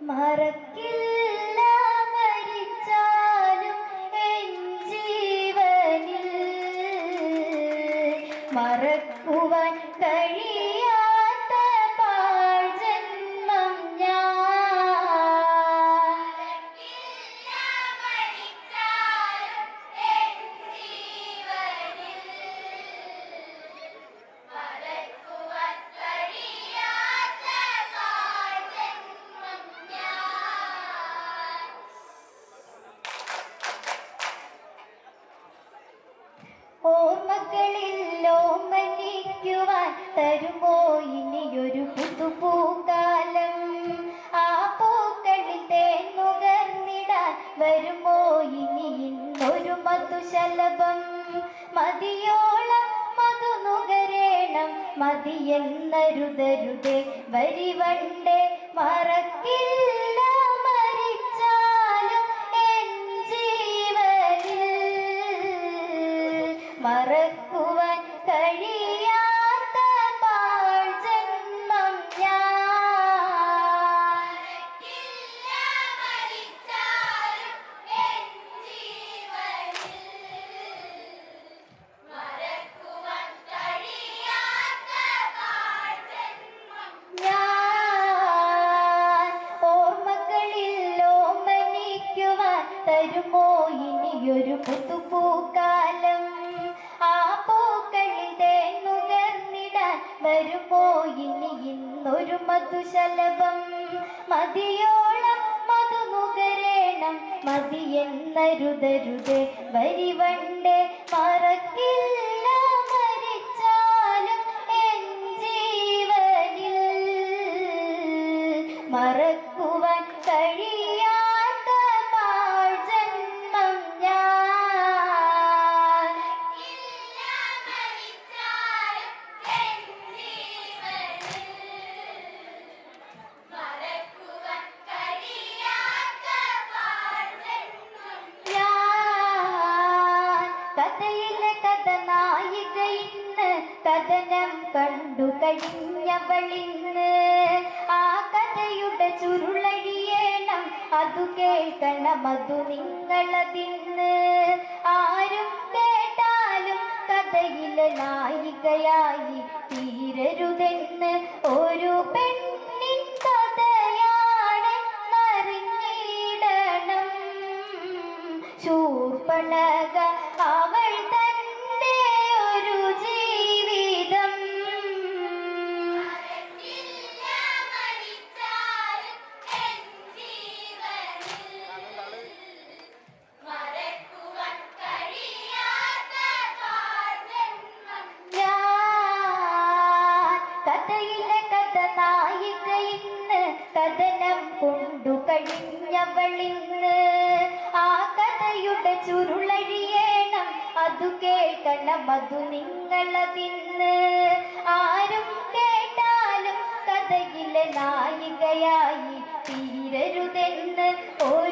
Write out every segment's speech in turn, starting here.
മറക്കില്ല വരുമോ ഇനി ഇന്നൊരു മധുശലഭം? മതിയോളം മധു നുകരേണം മതിയെന്നരുതരുതേ വരിവണ്ടേ മറക്കില്ല ഇനിയൊരു പുതുപൂക്കാലം. ആ പൂക്കളിൽ തേന്നുകർന്നിടാൻ വരുമോയിനി ഇനി ഇന്നൊരു മധുശലഭം. മതിയോളം മധു നുകരേണം. മതിയെന്നരുതരുതേ വരിവണ്ടേ മറക്കില്ല മരിച്ചാലും എൻ ജീവനിൽ. മറക്കുവാൻ കഴിയാത്ത കഥയിലെ കഥ നായിക ഇന്ന് കഥനം കണ്ടു കഴിഞ്ഞവളിന്ന്. ആ കഥയുടെ ചുരുളഴിയേണം അതു കേൾക്കണം അതു നിങ്ങളതിന്ന്. ആരും കേട്ടാലും കഥയിലെ നായികയായി തീരരുതെന്ന് ഒരു പെണ്ണിൻ കഥയിലെ കഥ നായിക ഇന്ന് കഥനം കൊണ്ടു കഴിഞ്ഞവളിന്ന്. ആ കഥയുടെ ചുരുളഴിയേണം അതു കേൾക്കണം അതു നിങ്ങളതിന്ന്. ആരും കേട്ടാലും കഥയിലെ നായികയായി തീരരുതെന്ന് ഒരു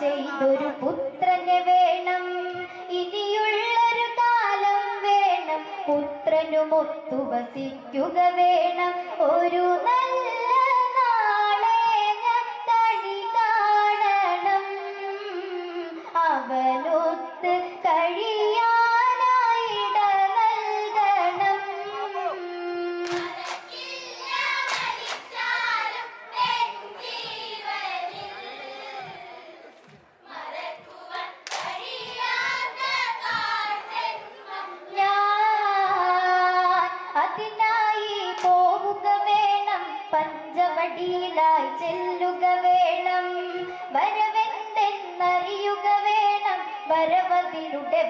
ചെയ്തൊരു പുത്രന് വേണം. ഇനിയുള്ളൊരു കാലം വേണം. പുത്രനുമൊത്തു വസിക്കുക വേണം. ഒരു നല്ല നാളെ ഞാൻ കണി കാണണം. അവനൊത്ത്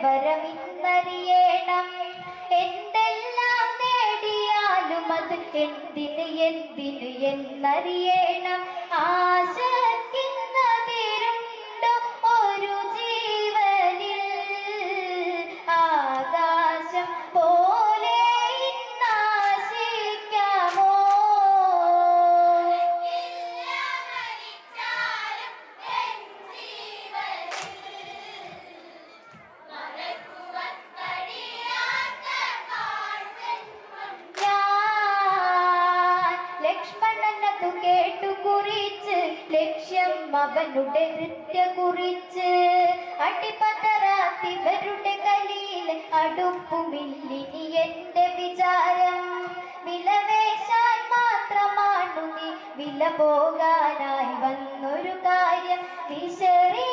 വരമിന്നറിയണം എന്തെല്ലാം നേടിയാലും അത് എന്തിന് എന്തിന് എന്നറിയണം. ആശക്കിന്നതിരുണ്ടോ അവനുടെ നൃത്യ കുറിച്ച് അടിപതറാത്തിവരുടെ കലിയിൽ അടുപ്പുമില്ലിനി എന്റെ വിചാരം. വിലവേശാൻ മാത്രമാണു നീ വില പോകാനായി വന്നൊരു കാര്യം. വിശറിക്ക്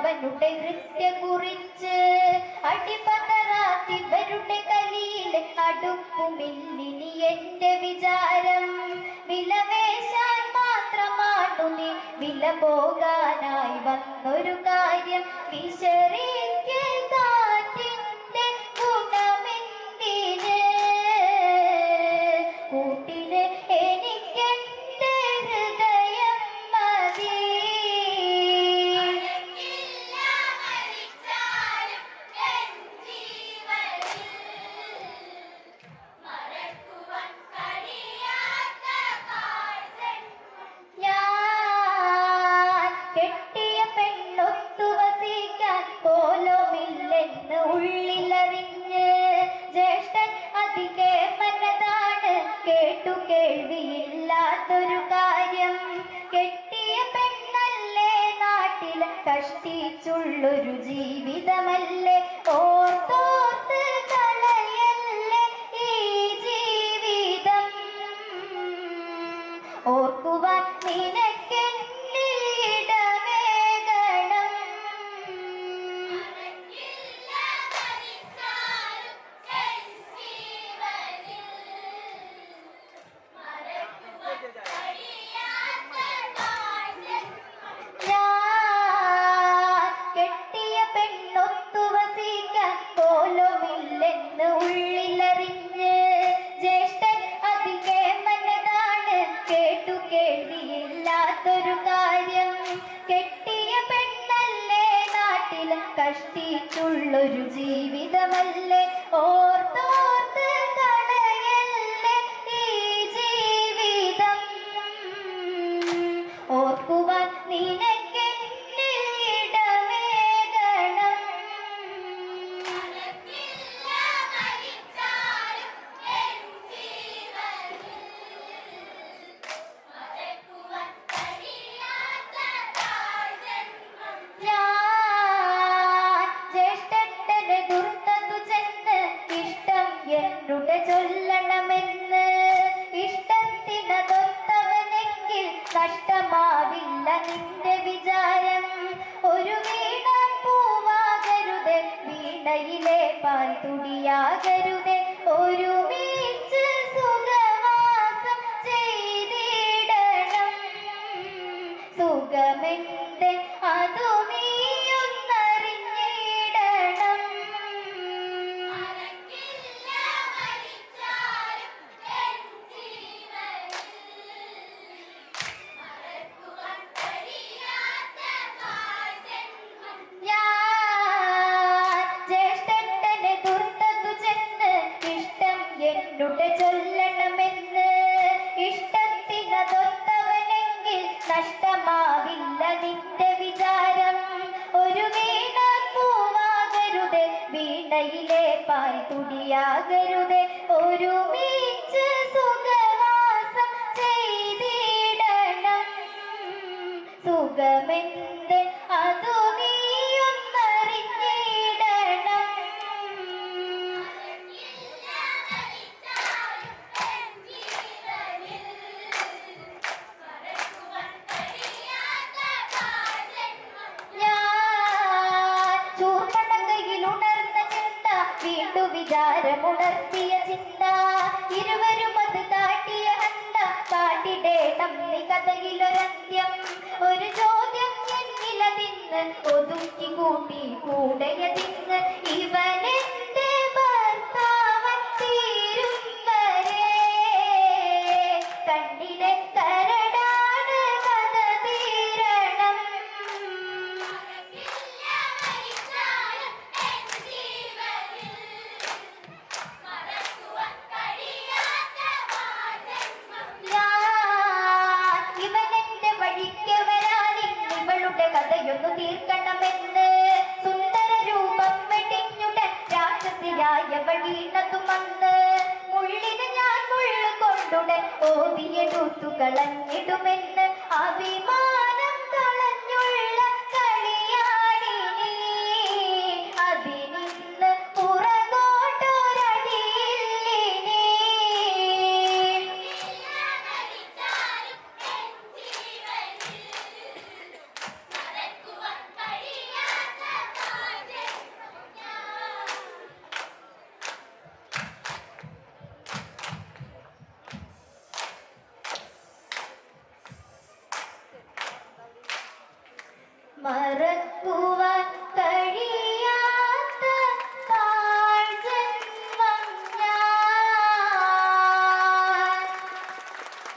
അവനുടെ നൃത്യ കുറിച്ച് അടിപതറാത്തിവരുടെ കലിയിൽ അടുപ്പുമില്ലിനി എന്റെ വിചാരം. വിലവേശാൻ മാത്രമാണു നീ വില പോകാനായി വന്നൊരു കാര്യം. വിശറിക്ക് രുചി തുടിയാകരുത് ഒരുമിച്ച് സുഖവാസം ചെയ്തിടണം. സുഖമെന്ത് വീണ്ടു വിചാരമുണർത്തിയ ചിന്ത. ഇരുവരും അത് കാട്ടിയ അന്ത കാട്ടിടേണം കഥയിലൊരന്ത്യം. ഒരു ചോദ്യം എന്നിലതിന്ന് ഒതുക്കി കൂട്ടി കൂടയതിന്ന് ഇവനെന്റെ ഓതിയെടുത്തു കളഞ്ഞിടുമെന്ന് അഭിമാനം